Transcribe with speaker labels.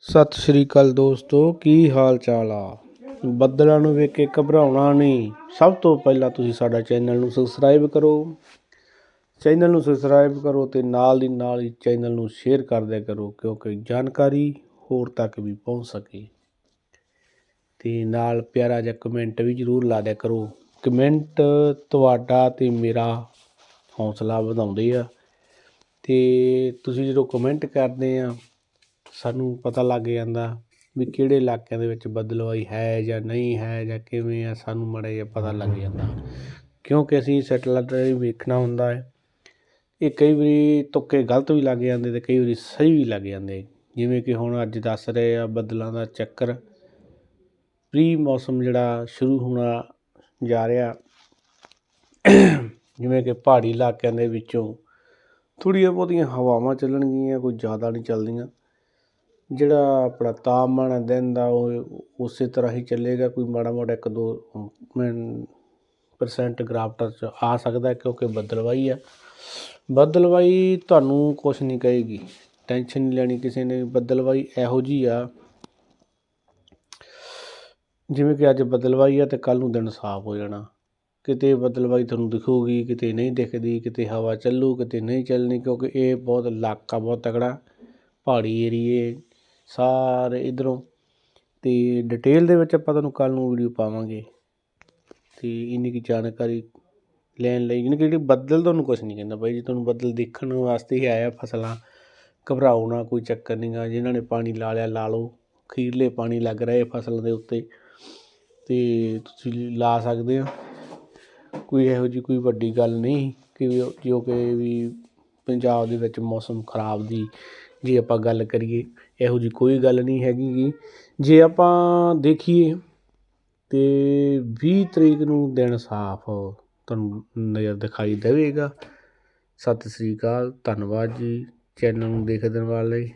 Speaker 1: ਸਤਿ ਸ਼੍ਰੀ ਅਕਾਲ ਦੋਸਤੋ, ਕੀ ਹਾਲ ਚਾਲ ਆ? ਬੱਦਲਾਂ ਨੂੰ ਵੇਖ ਕੇ ਘਬਰਾਉਣਾ ਨਹੀਂ। ਸਭ ਤੋਂ ਪਹਿਲਾਂ ਤੁਸੀਂ ਸਾਡਾ ਚੈਨਲ ਨੂੰ ਸਬਸਕ੍ਰਾਈਬ ਕਰੋ। ਚੈਨਲ ਨੂੰ ਸਬਸਕ੍ਰਾਈਬ ਕਰੋ ਤੇ ਨਾਲ ਦੀ ਨਾਲ ਹੀ ਚੈਨਲ ਨੂੰ ਸ਼ੇਅਰ ਕਰ ਦਿਆ ਕਰੋ, ਕਿਉਂਕਿ ਜਾਣਕਾਰੀ ਹੋਰ ਤੱਕ ਵੀ ਪਹੁੰਚ ਸਕੇ। ਤੇ ਨਾਲ ਪਿਆਰਾ ਜਿਹਾ ਕਮੈਂਟ ਵੀ ਜ਼ਰੂਰ ਲਾ ਦਿਆ ਕਰੋ। ਕਮੈਂਟ ਤੁਹਾਡਾ ਤੇ ਮੇਰਾ ਹੌਸਲਾ ਵਧਾਉਂਦੇ ਆ। ਤੇ ਤੁਸੀਂ ਜਦੋਂ ਕਮੈਂਟ ਕਰਦੇ ਆ ਸਾਨੂੰ ਪਤਾ ਲੱਗ ਜਾਂਦਾ ਵੀ ਕਿਹੜੇ ਇਲਾਕਿਆਂ ਦੇ ਵਿੱਚ ਬਦਲਵਾਈ ਹੈ ਜਾਂ ਨਹੀਂ ਹੈ ਜਾਂ ਕਿਵੇਂ ਆ, ਸਾਨੂੰ ਮਾੜਾ ਜਿਹਾ ਪਤਾ ਲੱਗ ਜਾਂਦਾ। ਕਿਉਂਕਿ ਅਸੀਂ ਸੈਟੇਲਾਈਟ ਰਾਹੀਂ ਵੇਖਣਾ ਹੁੰਦਾ ਹੈ। ਇਹ ਕਈ ਵਾਰੀ ਤੁੱਕੇ ਗਲਤ ਵੀ ਲੱਗ ਜਾਂਦੇ ਅਤੇ ਕਈ ਵਾਰੀ ਸਹੀ ਵੀ ਲੱਗ ਜਾਂਦੇ। ਜਿਵੇਂ ਕਿ ਹੁਣ ਅੱਜ ਦੱਸ ਰਹੇ ਆ ਬੱਦਲਾਂ ਦਾ ਚੱਕਰ। ਪ੍ਰੀ ਮੌਸਮ ਜਿਹੜਾ ਸ਼ੁਰੂ ਹੋਣਾ ਜਾ ਰਿਹਾ। ਜਿਵੇਂ ਕਿ ਪਹਾੜੀ ਇਲਾਕਿਆਂ ਦੇ ਵਿੱਚੋਂ ਥੋੜ੍ਹੀਆਂ ਬਹੁਤੀਆਂ ਹਵਾਵਾਂ ਚੱਲਣਗੀਆਂ, ਕੋਈ ਜ਼ਿਆਦਾ ਨਹੀਂ ਚੱਲਦੀਆਂ। ਜਿਹੜਾ ਆਪਣਾ ਤਾਪਮਾਨ ਹੈ ਦਿਨ ਦਾ, ਉਹ ਉਸੇ ਤਰ੍ਹਾਂ ਹੀ ਚੱਲੇਗਾ। ਕੋਈ ਮਾੜਾ ਮੋਟਾ ਇੱਕ ਦੋ ਪਰਸੈਂਟ ਗਿਰਾਵਟ 'ਚ ਆ ਸਕਦਾ ਕਿਉਂਕਿ ਬੱਦਲਵਾਈ ਆ ਬੱਦਲਵਾਈ ਤੁਹਾਨੂੰ ਕੁਛ ਨਹੀਂ ਕਹੇਗੀ। ਟੈਨਸ਼ਨ ਨਹੀਂ ਲੈਣੀ ਕਿਸੇ ਨੇ। ਬੱਦਲਵਾਈ ਇਹੋ ਜਿਹੀ ਆ, ਜਿਵੇਂ ਕਿ ਅੱਜ ਬੱਦਲਵਾਈ ਆ ਤੇ ਕੱਲ ਨੂੰ ਦਿਨ ਸਾਫ਼ ਹੋ ਜਾਣਾ। ਕਿਤੇ ਬੱਦਲਵਾਈ ਤੁਹਾਨੂੰ ਦਿਖੂਗੀ, ਕਿਤੇ ਨਹੀਂ ਦਿਖਦੀ, ਕਿਤੇ ਹਵਾ ਚੱਲੂ, ਕਿਤੇ ਨਹੀਂ ਚੱਲਣੀ, ਕਿਉਂਕਿ ਇਹ ਬਹੁਤ ਇਲਾਕਾ, ਬਹੁਤ ਤਕੜਾ ਪਹਾੜੀ ਏਰੀਏ ਸਾਰੇ ਇਧਰੋਂ ਤੇ ਡਿਟੇਲ ਦੇ ਵਿੱਚ ਆਪਾਂ ਤੁਹਾਨੂੰ ਕੱਲ ਨੂੰ ਵੀਡੀਓ ਪਾਵਾਂਗੇ। ਤੇ ਇੰਨੀ ਕੀ ਜਾਣਕਾਰੀ ਲੈਣ ਲਈ, ਯਾਨੀ ਕਿ ਜਿਹੜੀ ਬੱਦਲ ਤੁਹਾਨੂੰ ਕੁਝ ਨਹੀਂ ਕਹਿੰਦਾ ਬਾਈ, ਜੀ ਤੁਹਾਨੂੰ ਬੱਦਲ ਦੇਖਣ ਵਾਸਤੇ ਹੀ ਆਇਆ ਫਸਲਾਂ ਘਬਰਾਓ ਨਾ ਕੋਈ ਚੱਕਰ ਨਹੀਂ ਗਾ ਜਿਨ੍ਹਾਂ ਨੇ ਪਾਣੀ ਲਾ ਲਿਆ, ਲਾ ਲਓ, ਖੀਰਲੇ ਪਾਣੀ ਲੱਗ ਰਹੇ ਫਸਲ ਦੇ ਉੱਤੇ, ਤੇ ਤੁਸੀਂ ਲਾ ਸਕਦੇ ਹੋ। ਕੋਈ ਇਹੋ ਜਿਹੀ ਕੋਈ ਵੱਡੀ ਗੱਲ ਨਹੀਂ ਕਿ ਜੋ ਕਿ ਵੀ ਪੰਜਾਬ ਦੇ ਵਿੱਚ ਮੌਸਮ ਖਰਾਬ ਦੀ ਜੇ ਆਪਾਂ ਗੱਲ ਕਰੀਏ, ਇਹੋ ਜਿਹੀ ਕੋਈ ਗੱਲ ਨਹੀਂ ਹੈਗੀ ਗੀ। ਜੇ ਆਪਾਂ ਦੇਖੀਏ ਤਾਂ ਵੀਹ ਤਰੀਕ ਨੂੰ ਦਿਨ ਸਾਫ਼ ਤੁਹਾਨੂੰ ਨਜ਼ਰ ਦਿਖਾਈ ਦੇਵੇਗਾ। ਸਤਿ ਸ੍ਰੀ ਅਕਾਲ, ਧੰਨਵਾਦ ਜੀ। ਚੈਨਲ ਨੂੰ ਦੇਖਣ ਵਾਲੇ